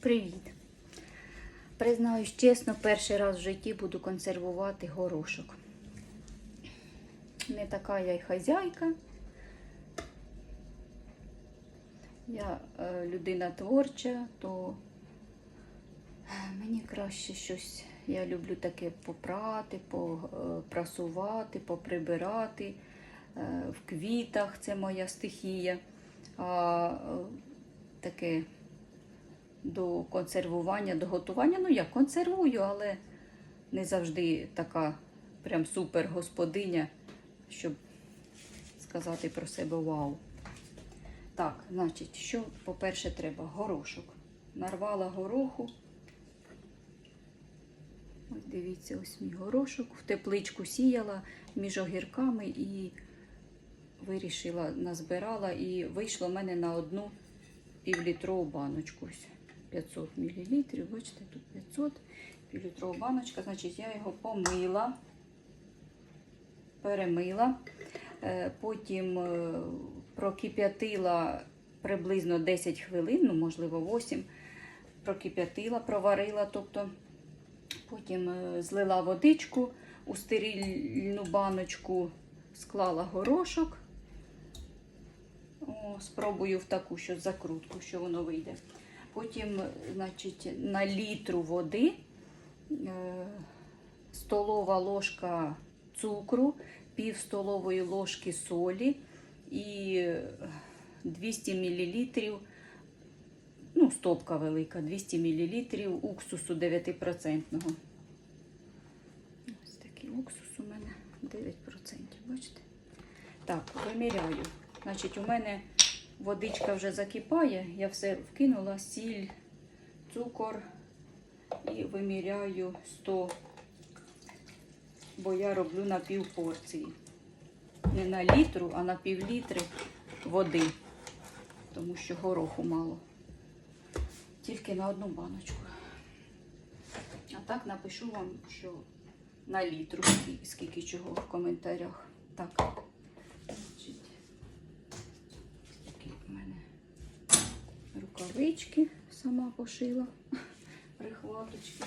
Привіт. Признаюсь чесно, перший раз в житті буду консервувати горошок. Не така я й хазяйка. Я е, людина творча, то е, мені краще щось. Я люблю таке попрати, попрасувати, поприбирати. Е, в квітах це моя стихія. А таке до консервування, до готування. Ну, я консервую, але не завжди така прям супер господиня, щоб сказати про себе вау. Так, значить, що, по-перше, треба? Горошок. Нарвала гороху. Ось дивіться, ось мій горошок. В тепличку сіяла між огірками і вирішила, назбирала, і вийшло в мене на одну півлітрову баночку. Ось 500 мл. Бачите, тут 500 півлітрова баночка. Значить, я його помила, перемила, е, потім е, прокип'ятила приблизно 10 хвилин, ну, можливо, 8. Прокип'ятила, проварила, тобто потім е, злила водичку у стерильну баночку, склала горошок. О, спробую в таку щось закрутку, що воно вийде. Потім, значить, на літру води е, столова ложка цукру, пів столової ложки солі і 200 мл, ну, стопка велика, 200 мл уксусу 9%. Ось такий уксус у мене 9%, бачите? Так, виміряю. Значить, у мене водичка вже закипає, я все вкинула, сіль, цукор і виміряю 100, бо я роблю на пів порції. Не на літру, а на пів літри води, тому що гороху мало. Тільки на одну баночку. А так напишу вам, що на літру, скільки- чого в коментарях. Так. Значить, такі в мене рукавички сама пошила, прихваточки.